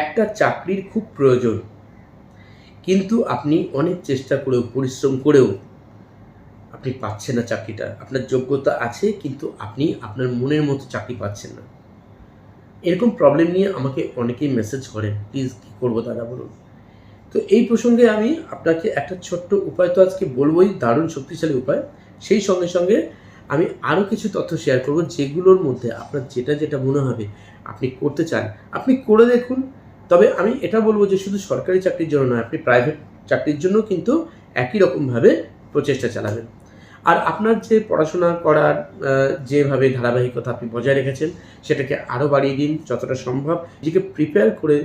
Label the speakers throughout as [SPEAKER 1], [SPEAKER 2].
[SPEAKER 1] একটা চাকরির খুব প্রয়োজন। কিন্তু আপনি অনেক চেষ্টা করেও, পরিশ্রম করেও আপনি পাচ্ছেন না চাকরিটা। আপনার যোগ্যতা আছে, কিন্তু আপনি আপনার মনের মতো চাকরি পাচ্ছেন না। এরকম প্রবলেম নিয়ে আমাকে অনেকেই মেসেজ করেন প্লিজ কী করব দাদা বলুন? তো এই প্রসঙ্গে আমি আপনাকে একটা ছোট্ট উপায় তো আজকে বলবোই, দারুণ শক্তিশালী উপায়। সেই সঙ্গে সঙ্গে আমি আরও কিছু তথ্য শেয়ার করব, যেগুলোর মধ্যে আপনার যেটা যেটা মনে হবে আপনি করতে চান। আপনি করে দেখুন তবে আমি এটা বলব যে শুধু সরকারি চাকরির জন্য নয়, আপনি প্রাইভেট চাকরির জন্য কিন্তু একই রকমভাবে প্রচেষ্টা চালাবেন। আর আপনার যে পড়াশোনা করার যেভাবে ধারাবাহিকতা আপনি বজায় রেখেছেন, সেটাকে আরও বাড়িয়ে দিন যতটা সম্ভব। নিজেকে প্রিপেয়ার করে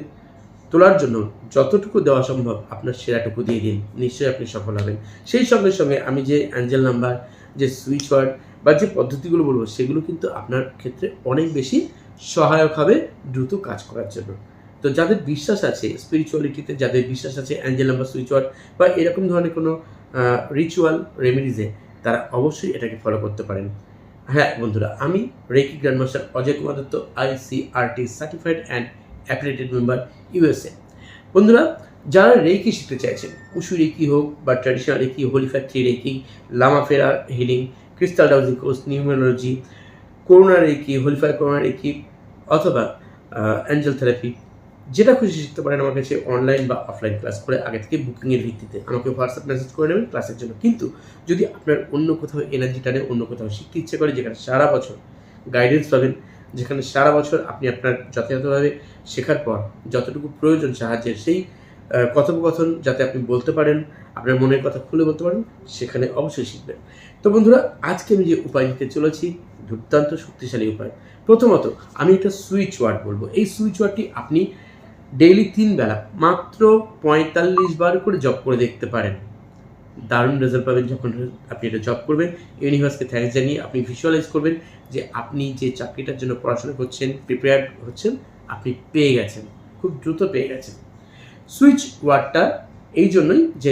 [SPEAKER 1] তোলার জন্য যতটুকু দেওয়া সম্ভব আপনার সেরাটুকু দিয়ে দিন। নিশ্চয়ই আপনি সফল হবেন। সেই সঙ্গে সঙ্গে আমি যে অ্যাঞ্জেল নাম্বার যে সুইচ ওয়ার্ড বা যে পদ্ধতিগুলো বলব, সেগুলো কিন্তু আপনার ক্ষেত্রে অনেক বেশি সহায়ক হবে দ্রুত কাজ করার জন্য। তো যাদের বিশ্বাস আছে স্পিরিচুয়ালিটিতে যাদের বিশ্বাস আছে অ্যাঞ্জেল নাম্বার সুইচ ওয়ার্ড বা এরকম ধরনের কোনো রিচুয়াল রেমেডিজে তারা অবশ্যই এটাকে ফলো করতে পারেন। হ্যাঁ বন্ধুরা, আমি reiki grandmaster Ajay Kumar Dutta ICRT certified and affiliated member USA বন্ধুরা, যারা রেকি শিখতে চাইছেন উশু রেকি হোক বা traditional reiki holy factory reiki lama fera healing crystal dowsing course numerology corona reiki holy fire corona reiki, অথবা angel therapy যেটা খুশি শিখতে পারেন আমার কাছে অনলাইন বা অফলাইন ক্লাস করে আগে থেকে বুকিংয়ের ভিত্তিতে। আমাকে হোয়াটসঅ্যাপ মেসেজ করে নেবেন ক্লাসের জন্য। কিন্তু যদি আপনার অন্য কোথাও এনার্জি টানে, অন্য কোথাও শিখতে ইচ্ছে করে, যেখানে সারা বছর গাইডেন্স পাবেন, যেখানে সারা বছর আপনি আপনার যথাযথভাবে শেখার পর যতটুকু প্রয়োজন সাহায্যের, সেই কথোপকথন যাতে আপনি বলতে পারেন, আপনার মনের কথা খুলে বলতে পারেন, সেখানে অবশ্যই শিখবেন। তো বন্ধুরা, আজকে আমি যে উপায় নিতে চলেছি, দুর্দান্ত শক্তিশালী উপায়। প্রথমত, আমি একটা সুইচ ওয়ার্ড বলব। এই সুইচ ওয়ার্ডটি আপনি ডেইলি তিন বেলা মাত্র পঁয়তাল্লিশ বার করে জব করে দেখতে পারেন। দারুণ রেজাল্ট পাবেন যখন আপনি এটা জব করবেন। ইউনিভার্সকে থ্যাঙ্কস জানিয়ে আপনি ভিজুয়ালাইজ করবেন যে আপনি যে চাকরিটার জন্য পড়াশোনা করছেন প্রিপেয়ার হচ্ছেন, আপনি পেয়ে গেছেন, খুব দ্রুত পেয়ে গেছেন। সুইচ ওয়ার্ডটা এই জন্যই যে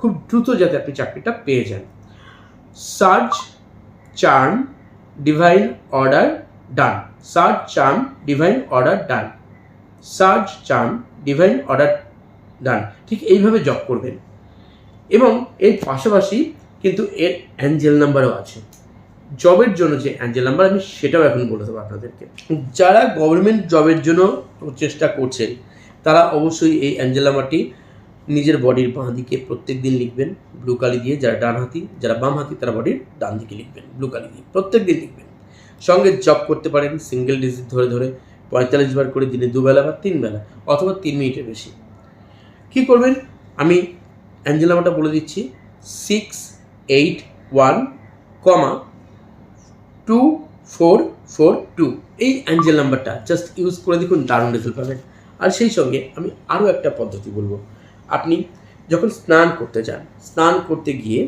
[SPEAKER 1] খুব দ্রুত যাতে আপনি চাকরিটা পেয়ে যান। Search charm divine order done search charm divine order done search charm divine order done ঠিক এইভাবে জব করবেন। এবং এর পাশাপাশি কিন্তু এর অ্যাঞ্জেল নাম্বারও আছে। জবের জন্য যে অ্যাঞ্জেল নাম্বার আমি সেটাও এখন বলে দেবো আপনাদেরকে। যারা গভর্নমেন্ট জবের জন্য চেষ্টা করছেন, তারা অবশ্যই এই অ্যাঞ্জেল নাম্বারটি নিজের বডির বাঁ দিকে প্রত্যেক দিন লিখবেন। ব্লু কালি দিয়ে যারা ডান হাতি, যারা বাম হাতি, তারা বডির ডান দিকে লিখবেন। ব্লু কালি দিয়ে প্রত্যেক দিন লিখবেন। সঙ্গে জব করতে পারেন সিঙ্গেল ডিজিট ধরে ধরে। পঁয়তাল্লিশ বার করে দিনে দুবেলা বা তিন বেলা অথবা তিন মিনিটের বেশি। কী করবেন? আমি অ্যাঞ্জেল নাম্বারটা বলে দিচ্ছি six eight one comma two four four two এই অ্যাঞ্জেল নাম্বারটা জাস্ট ইউজ করে দেখুন, দারুণ রেজাল্ট পাবেন। আর সেই সঙ্গে আমি আরও একটা পদ্ধতি বলব। আপনি যখন স্নান করতে যান, স্নান করতে গিয়ে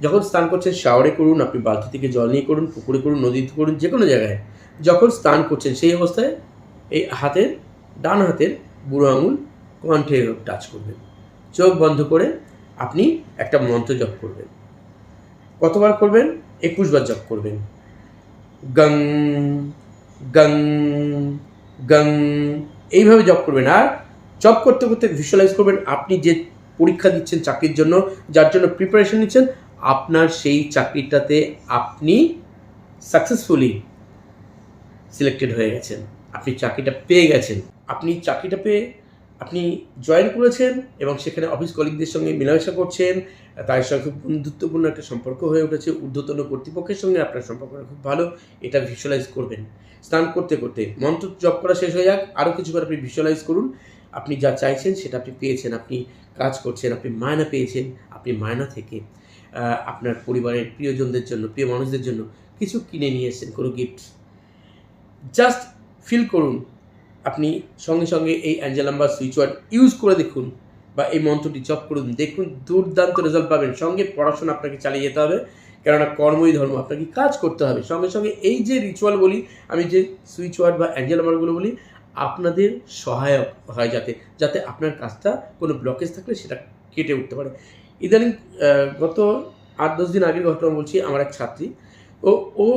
[SPEAKER 1] যখন স্নান করছেন শাওয়ারে করুন, আপনি বালতি থেকে জল নিয়ে করুন, পুকুরে করুন, নদীতে করুন যে কোনো জায়গায়, যখন স্নান করছেন সেই অবস্থায় এই হাতের, ডান হাতের বুড়ো আঙুল কণ্ঠে টাচ করবেন। চোখ বন্ধ করে আপনি একটা মন্ত্র জপ করবেন। কতবার করবেন? একুশ বার জপ করবেন। গং গং গং, এইভাবে জব করবেন। আর জব করতে করতে ভিজুয়ালাইজ করবেন আপনি যে পরীক্ষা দিচ্ছেন চাকরির জন্য, যার জন্য প্রিপারেশন নিচ্ছেন, আপনার সেই চাকরিটাতে আপনি সাকসেসফুলি সিলেক্টেড হয়ে গেছেন। আপনি চাকরিটা পেয়ে গেছেন। আপনি চাকরিটা পেয়ে আপনি জয়েন করেছেন এবং সেখানে অফিস কলিগদের সঙ্গে মেলামেশা করছেন। তাদের সঙ্গে খুব বন্ধুত্বপূর্ণ একটা সম্পর্ক হয়ে উঠেছে। ঊর্ধ্বতন কর্তৃপক্ষের সঙ্গে আপনার সম্পর্কটা খুব ভালো। এটা ভিজুয়ালাইজ করবেন। স্নান করতে করতে মন্ত্র জপ করা শেষ হয়ে যাক। আরও কিছুবার আপনি ভিজুয়ালাইজ করুন। আপনি যা চাইছেন সেটা আপনি পেয়েছেন। আপনি কাজ করছেন, আপনি মায়না পেয়েছেন, আপনি মায়না থেকে আপনার পরিবারের প্রিয়জনদের জন্য, প্রিয় মানুষদের জন্য কিছু কিনে নিয়ে এসেছেন, কোনো গিফট জাস্ট ফিল করুন। আপনি সঙ্গে সঙ্গে এই angel number switch word use করে দেখুন বা এই মন্ত্রটি জপ করুন। দেখুন, দুর্দান্ত রেজাল্ট পাবেন। সঙ্গে পড়াশোনা আপনাকে চালিয়ে যেতে হবে। কেননা কর্মই ধর্ম, আপনাকে কাজ করতে হবে। সঙ্গে সঙ্গে এই যে রিচুয়াল বলি, আমি যে সুইচ ওয়ার্ড বা অ্যাঞ্জেল নাম্বারগুলো বলি, আপনাদের সহায়ক হয় যাতে যাতে আপনার কাজটা কোনো ব্লকেজ থাকলে সেটা কেটে উঠতে পারে। ইদানিং গত আট দশ দিন আগের ঘটনা বলছি, আমার এক ছাত্রী, ও ও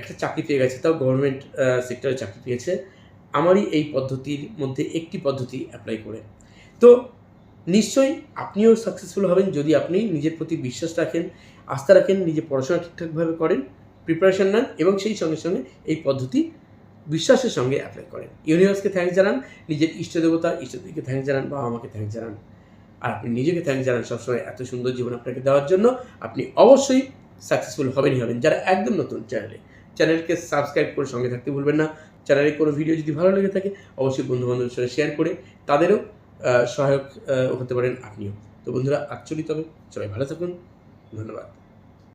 [SPEAKER 1] একটা চাকরি পেয়ে গেছে, তাও গভর্নমেন্ট সেক্টরে চাকরি পেয়েছে। আমারই এই পদ্ধতির মধ্যে একটি পদ্ধতি অ্যাপ্লাই করে। তো নিশ্চয়ই আপনিও সাকসেসফুল হবেন যদি আপনি নিজের প্রতি বিশ্বাস রাখেন, আস্থা রাখেন, নিজে পড়াশোনা ঠিকঠাকভাবে করেন প্রিপারেশন নেন এবং সেই সঙ্গে সঙ্গে এই পদ্ধতি বিশ্বাসের সঙ্গে অ্যাপ্লাই করেন। ইউনিভার্সকে থ্যাঙ্কস জানান, নিজের ইষ্ট দেবতা, ইষ্টদেবীকে থ্যাঙ্কস জানান, বাবা আমাকে থ্যাঙ্কস জানান। আর আপনি নিজেকে থ্যাঙ্কস জানান সবসময় এত সুন্দর জীবন আপনাকে দেওয়ার জন্য, আপনি অবশ্যই সাকসেসফুল হবেনই হবেন, যারা একদম নতুন চ্যানেলে চ্যানেলকে সাবস্ক্রাইব করে সঙ্গে থাকতে ভুলবেন না। চ্যানেলের কোনো ভিডিও যদি ভালো লেগে থাকে, অবশ্যই বন্ধুবান্ধবের সঙ্গে শেয়ার করে তাদেরও সহায়ক হতে পারেন আপনিও। তো বন্ধুরা আচ্ছলিত হবে সবাই ভালো থাকুন। ধন্যবাদ।